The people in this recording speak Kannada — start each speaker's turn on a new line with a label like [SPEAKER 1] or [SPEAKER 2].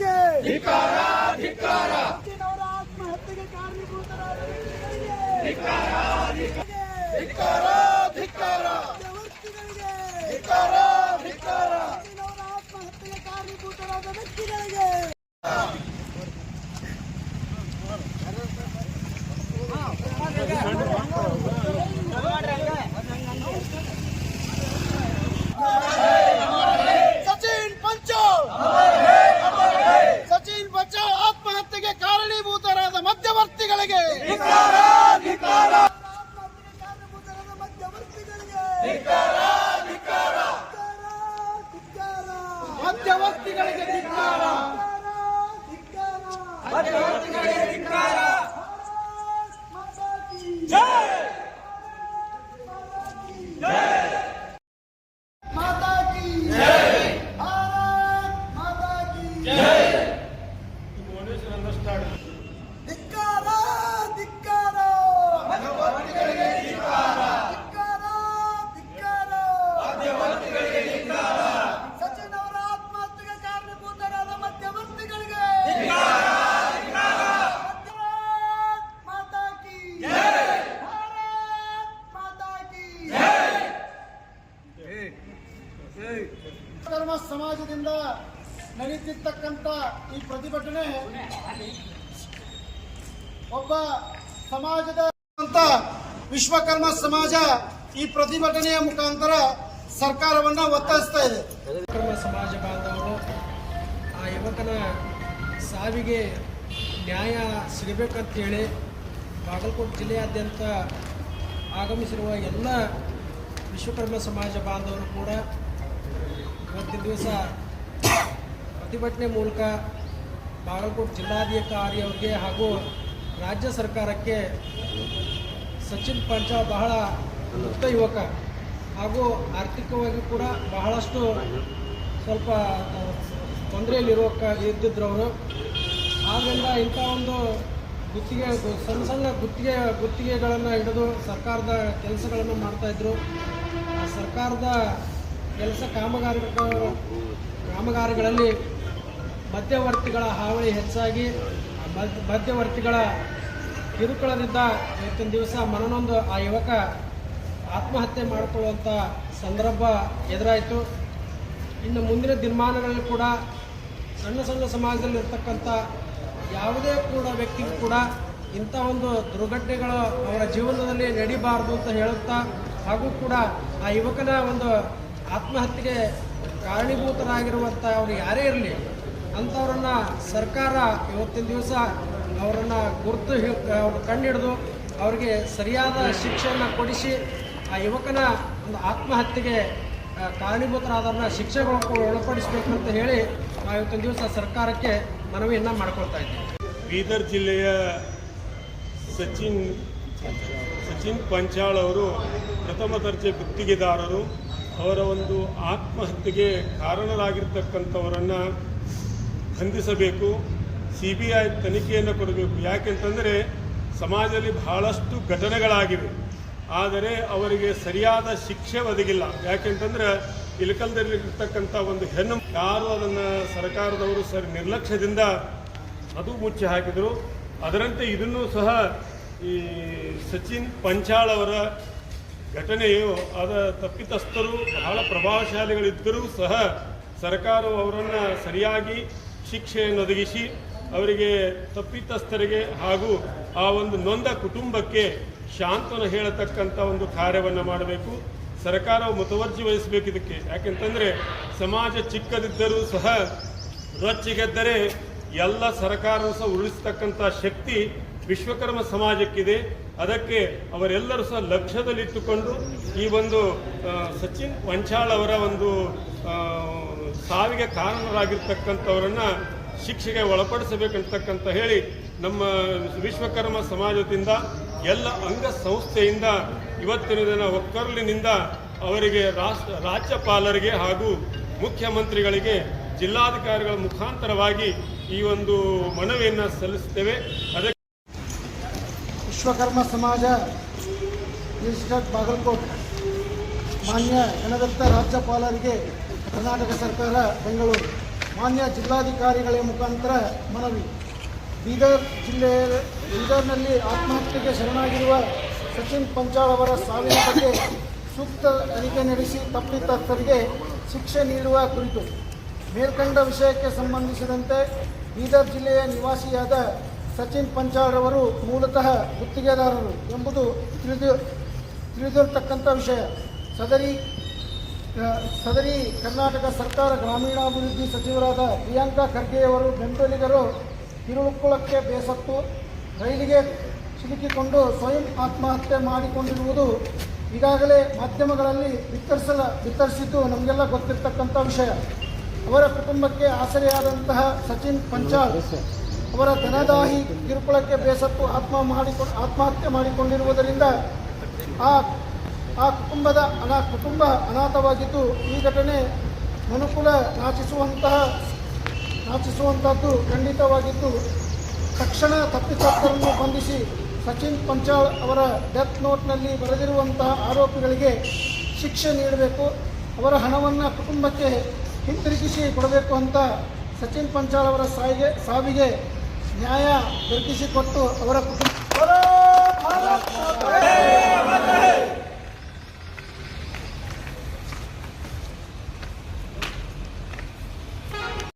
[SPEAKER 1] ವ್ಯಕ್ತಿಗಳಿಗೆ ಸಚಿನ್ ಅವರ ಆತ್ಮಹತ್ಯೆಗೆ ಕಾರಣಭೂತರಾದ ವ್ಯಕ್ತಿಗಳಿಗೆ ಮಧ್ಯವರ್ತಿಗಳಿಗೆ ಸಚಿನ್ ಅವರ ಆತ್ಮಹತ್ಯೆಗೆ ಕಾರಣಭೂತರಾದ ವ್ಯಕ್ತಿಗಳಿಗೆ ಸಚಿನ್ ಪಂಚಾಲ್ ಸಚಿನ್ ಪಂಚಾಲ್ ಆತ್ಮಹತ್ಯೆಗೆ ಕಾರಣೀಭೂತರಾದ ಮಧ್ಯವರ್ತಿಗಳಿಗೆ ಆತ್ಮಹತ್ಯೆಗೆ ಕಾರಣೀಭೂತರಾದ ಮಧ್ಯವರ್ತಿಗಳಿಗೆ ಮಧ್ಯವರ್ತಿಗಳಿಗೆ ಧಿಕ್ಕಾರ ಮಧ್ಯವರ್ತಿಗಳಿಗೆ ಧಿಕ್ಕಾರ ಮಾತಾ ಕಿ ಭಾರತ್ ಮಾತಾ ಕಿ ಧಿಕ್ಕಾರ ಧಿಕ್ಕಾರ ಧಿಕ್ಕಾರ ಧಿಕ್ಕಾರ ಸಚಿನ್ ಅವರ ಆತ್ಮಹತ್ಯೆಗೆ ಕಾರಣಭೂತರಾದ ಮಧ್ಯವರ್ತಿಗಳಿಗೆ ಭಾರತ್ ಮಾತಾ ಕಿ ಭಾರತ್ ಮಾತಾ ಕಿ ಧರ್ಮ ಸಮಾಜದಿಂದ ನಡೀತಿರ್ತಕ್ಕಂಥ ಈ ಪ್ರತಿಭಟನೆ ಒಬ್ಬ ಸಮಾಜದ ವಿಶ್ವಕರ್ಮ ಸಮಾಜ ಈ ಪ್ರತಿಭಟನೆಯ ಮುಖಾಂತರ ಸರ್ಕಾರವನ್ನ ಒತ್ತಾಯಿಸ್ತಾ ಇದೆ.
[SPEAKER 2] ವಿಶ್ವಕರ್ಮ ಸಮಾಜ ಬಾಂಧವರು ಆ ಯುವಕನ ಸಾವಿಗೆ ನ್ಯಾಯ ಸಿಗಬೇಕಂತೇಳಿ ಬಾಗಲಕೋಟೆ ಜಿಲ್ಲೆಯಾದ್ಯಂತ ಆಗಮಿಸಿರುವ ಎಲ್ಲ ವಿಶ್ವಕರ್ಮ ಸಮಾಜ ಬಾಂಧವರು ಕೂಡ ಇವತ್ತಿನ ದಿವಸ ಪ್ರತಿಭಟನೆ ಮೂಲಕ ಬಾಗಲಕೋಟೆ ಜಿಲ್ಲಾಧಿಕಾರಿ ಅವರಿಗೆ ಹಾಗೂ ರಾಜ್ಯ ಸರ್ಕಾರಕ್ಕೆ ಸಚಿನ್ ಪಂಚ ಬಹಳ ಮುಕ್ತ ಯುವಕ ಹಾಗೂ ಆರ್ಥಿಕವಾಗಿ ಕೂಡ ಬಹಳಷ್ಟು ಸ್ವಲ್ಪ ತೊಂದರೆಯಲ್ಲಿರುವ ಇದ್ದಿದ್ರು ಅವರು. ಆದ್ದರಿಂದ ಇಂಥ ಒಂದು ಗುತ್ತಿಗೆ, ಸಣ್ಣ ಸಣ್ಣ ಗುತ್ತಿಗೆ, ಗುತ್ತಿಗೆಗಳನ್ನು ಹಿಡಿದು ಸರ್ಕಾರದ ಕೆಲಸಗಳನ್ನು ಮಾಡ್ತಾಯಿದ್ರು ಆ ಸರ್ಕಾರದ ಕೆಲಸ ಕಾಮಗಾರಿಗಳ ಕಾಮಗಾರಿಗಳಲ್ಲಿ ಮಧ್ಯವರ್ತಿಗಳ ಹಾವಳಿ ಹೆಚ್ಚಾಗಿ ಮಧ್ಯವರ್ತಿಗಳ ಕಿರುಕುಳದಿಂದ ಇವತ್ತಿನ ದಿವಸ ಮನನೊಂದು ಆ ಯುವಕ ಆತ್ಮಹತ್ಯೆ ಮಾಡಿಕೊಳ್ಳುವಂಥ ಸಂದರ್ಭ ಎದುರಾಯಿತು. ಇನ್ನು ಮುಂದಿನ ದಿನಮಾನಗಳಲ್ಲಿ ಕೂಡ ಸಣ್ಣ ಸಣ್ಣ ಸಮಾಜದಲ್ಲಿರ್ತಕ್ಕಂಥ ಯಾವುದೇ ಕೂಡ ವ್ಯಕ್ತಿಗೂ ಕೂಡ ಇಂಥ ಒಂದು ದುರ್ಘಟನೆಗಳು ಅವರ ಜೀವನದಲ್ಲಿ ನಡೀಬಾರ್ದು ಅಂತ ಹೇಳುತ್ತಾ, ಹಾಗೂ ಕೂಡ ಆ ಯುವಕನ ಒಂದು ಆತ್ಮಹತ್ಯೆಗೆ ಕಾರಣೀಭೂತರಾಗಿರುವಂಥ ಅವರು ಯಾರೇ ಇರಲಿ, ಅಂಥವ್ರನ್ನ ಸರ್ಕಾರ ಇವತ್ತಿನ ದಿವಸ ಅವರನ್ನು ಗುರುತು ಹಿ- ಅವ್ರ ಕಂಡಿಡಿದು ಅವರಿಗೆ ಸರಿಯಾದ ಶಿಕ್ಷೆಯನ್ನು ಕೊಡಿಸಿ ಆ ಯುವಕನ ಒಂದು ಆತ್ಮಹತ್ಯೆಗೆ ಕಾರಣೀಭೂತರಾದವ್ರನ್ನ ಶಿಕ್ಷೆಗಳು ಒಳಪಡಿಸಬೇಕಂತ ಹೇಳಿ ನಾವು ಇವತ್ತಿನ ದಿವಸ ಸರ್ಕಾರಕ್ಕೆ ಮನವಿಯನ್ನು ಮಾಡ್ಕೊಳ್ತಾ ಇದ್ದೀವಿ.
[SPEAKER 3] ಬೀದರ್ ಜಿಲ್ಲೆಯ ಸಚಿನ್ ಸಚಿನ್ ಪಂಚಾಳ್ ಅವರು ಪ್ರಥಮ ದರ್ಜೆ ಗುತ್ತಿಗೆದಾರರು. ಅವರ ಒಂದು ಆತ್ಮಹತ್ಯೆಗೆ ಕಾರಣರಾಗಿರ್ತಕ್ಕಂಥವರನ್ನು ಬಂಧಿಸಬೇಕು ಸಿ ಬಿ ಐ ತನಿಖೆಯನ್ನು ಕೊಡಬೇಕು. ಯಾಕೆಂತಂದರೆ ಸಮಾಜದಲ್ಲಿ ಬಹಳಷ್ಟು ಘಟನೆಗಳಾಗಿವೆ. ಆದರೆ ಅವರಿಗೆ ಸರಿಯಾದ ಶಿಕ್ಷೆ ಒದಗಿಲ್ಲ. ಯಾಕೆಂತಂದ್ರೆ ಇಳಕಲ್ದಲ್ಲಿರ್ತಕ್ಕಂಥ ಒಂದು ಹೆಣ್ಣು ಯಾರು ಅದನ್ನು ಸರ್ಕಾರದವರು ಸರಿ ನಿರ್ಲಕ್ಷ್ಯದಿಂದ ಅದು ಮುಚ್ಚಿ ಹಾಕಿದರು. ಅದರಂತೆ ಇದನ್ನು ಸಹ ಈ ಸಚಿನ್ ಪಂಚಾಳ್ ಅವರ ಘಟನೆಯು ಅದ ತಪ್ಪಿತಸ್ಥರು, ಬಹಳ ಪ್ರಭಾವಶಾಲಿಗಳಿದ್ದರೂ ಸಹ ಸರ್ಕಾರವು ಅವರನ್ನು ಸರಿಯಾಗಿ ಶಿಕ್ಷೆಯನ್ನು ಒದಗಿಸಿ, ಅವರಿಗೆ ತಪ್ಪಿತಸ್ಥರಿಗೆ ಹಾಗೂ ಆ ಒಂದು ನೊಂದ ಕುಟುಂಬಕ್ಕೆ ಶಾಂತನ ಹೇಳತಕ್ಕಂಥ ಒಂದು ಕಾರ್ಯವನ್ನು ಮಾಡಬೇಕು. ಸರ್ಕಾರವು ಮುತುವರ್ಜಿ ವಹಿಸಬೇಕು ಇದಕ್ಕೆ. ಯಾಕೆಂತಂದರೆ, ಸಮಾಜ ಚಿಕ್ಕದಿದ್ದರೂ ಸಹ ರೊಚ್ಚಿಗೆದ್ದರೆ ಎಲ್ಲ ಸರ್ಕಾರವು ಸಹ ಉರುಳಿಸ್ತಕ್ಕಂಥ ಶಕ್ತಿ ವಿಶ್ವಕರ್ಮ ಸಮಾಜಕ್ಕಿದೆ. ಅದಕ್ಕೆ ಅವರೆಲ್ಲರೂ ಸಹ ಲಕ್ಷ್ಯದಲ್ಲಿಟ್ಟುಕೊಂಡು ಈ ಒಂದು ಸಚಿನ್ ವಂಚಾಳ್ ಅವರ ಒಂದು ಸಾವಿಗೆ ಕಾರಣರಾಗಿರ್ತಕ್ಕಂಥವರನ್ನ ಶಿಕ್ಷೆಗೆ ಒಳಪಡಿಸಬೇಕಂತಕ್ಕಂತ ಹೇಳಿ ನಮ್ಮ ವಿಶ್ವಕರ್ಮ ಸಮಾಜದಿಂದ, ಎಲ್ಲ ಅಂಗ ಸಂಸ್ಥೆಯಿಂದ ಇವತ್ತಿನ ದಿನ ಒಕ್ಕರ್ಲಿನಿಂದ ಅವರಿಗೆ ರಾಜ್ಯಪಾಲರಿಗೆ ಹಾಗೂ ಮುಖ್ಯಮಂತ್ರಿಗಳಿಗೆ, ಜಿಲ್ಲಾಧಿಕಾರಿಗಳ ಮುಖಾಂತರವಾಗಿ ಈ ಒಂದು ಮನವಿಯನ್ನು ಸಲ್ಲಿಸುತ್ತೇವೆ. ಅದಕ್ಕೆ
[SPEAKER 1] ವಿಶ್ವಕರ್ಮ ಸಮಾಜ ರಿಜಿಸ್ಟರ್ಡ್ ಬಾಗಲಕೋಟ್, ಮಾನ್ಯ ಗಣದತ್ತ ರಾಜ್ಯಪಾಲರಿಗೆ ಕರ್ನಾಟಕ ಸರ್ಕಾರ, ಬೆಂಗಳೂರು. ಮಾನ್ಯ ಜಿಲ್ಲಾಧಿಕಾರಿಗಳ ಮುಖಾಂತರ ಮನವಿ. ಬೀದರ್ ಜಿಲ್ಲೆಯ ಬೀದರ್ನಲ್ಲಿ ಆತ್ಮಹತ್ಯೆಗೆ ಶರಣಾಗಿರುವ ಸಚಿನ್ ಪಂಚಾಳ್ ಅವರ ಸಾವಿನ ಬಗ್ಗೆ ಸೂಕ್ತ ತನಿಖೆ ನಡೆಸಿ ತಪ್ಪಿತಸ್ಥರಿಗೆ ಶಿಕ್ಷೆ ನೀಡುವ ಕುರಿತು ಮೇಲ್ಕಂಡ ವಿಷಯಕ್ಕೆ ಸಂಬಂಧಿಸಿದಂತೆ ಬೀದರ್ ಜಿಲ್ಲೆಯ ನಿವಾಸಿಯಾದ ಸಚಿನ್ ಪಂಚಾಳ್ ಅವರು ಮೂಲತಃ ಗುತ್ತಿಗೆದಾರರು ಎಂಬುದು ತಿಳಿದು ತಿಳಿದಿರತಕ್ಕಂಥ ವಿಷಯ. ಸದರಿ ಸದರಿ ಕರ್ನಾಟಕ ಸರ್ಕಾರ ಗ್ರಾಮೀಣಾಭಿವೃದ್ಧಿ ಸಚಿವರಾದ ಪ್ರಿಯಾಂಕಾ ಖರ್ಗೆಯವರು ಬೆಂಬಲಿಗರು ಕಿರುಕುಳಕ್ಕೆ ಬೇಸತ್ತು. ರೈಲಿಗೆ ಸಿಲುಕಿಕೊಂಡು ಸ್ವಯಂ ಆತ್ಮಹತ್ಯೆ ಮಾಡಿಕೊಂಡಿರುವುದು ಈಗಾಗಲೇ ಮಾಧ್ಯಮಗಳಲ್ಲಿ ಬಿತ್ತರಿಸಲ, ಬಿತ್ತರಿಸಿದ್ದು ನಮಗೆಲ್ಲ ಗೊತ್ತಿರತಕ್ಕಂಥ ವಿಷಯ. ಅವರ ಕುಟುಂಬಕ್ಕೆ ಆಸರೆಯಾದಂತಹ ಸಚಿನ್ ಪಂಚಾಲ್ ಅವರ ಧನದಾಹಿ ಕಿರುಕುಳಕ್ಕೆ ಬೇಸತ್ತು ಆತ್ಮ ಮಾಡಿಕೊಂಡು ಆತ್ಮಹತ್ಯೆ ಮಾಡಿಕೊಂಡಿರುವುದರಿಂದ ಆ ಆ ಕುಟುಂಬದ ಅನಾ, ಕುಟುಂಬ ಅನಾಥವಾಗಿದ್ದು ಈ ಘಟನೆ ಮನುಕುಲ ನಾಚಿಸುವಂತಹ ನಾಚಿಸುವಂತಹದ್ದು ಖಂಡಿತವಾಗಿದ್ದು. ತಕ್ಷಣ ತಪ್ಪಿತಸ್ಥರನ್ನು ಬಂಧಿಸಿ ಸಚಿನ್ ಪಂಚಾಳ್ ಅವರ ಡೆತ್ ನೋಟ್ನಲ್ಲಿ ಬರೆದಿರುವಂತಹ ಆರೋಪಿಗಳಿಗೆ ಶಿಕ್ಷೆ ನೀಡಬೇಕು. ಅವರ ಹಣವನ್ನು ಕುಟುಂಬಕ್ಕೆ ಹಿಂತಿರುಗಿಸಿ ಕೊಡಬೇಕು ಅಂತ ಸಚಿನ್ ಪಂಚಾಳ್ ಅವರ ಸಾವಿಗೆ ಸಾವಿಗೆ ನ್ಯಾಯ ದೊರಕಿಸಿಕೊಟ್ಟು ಅವರ ಕುಟುಂಬ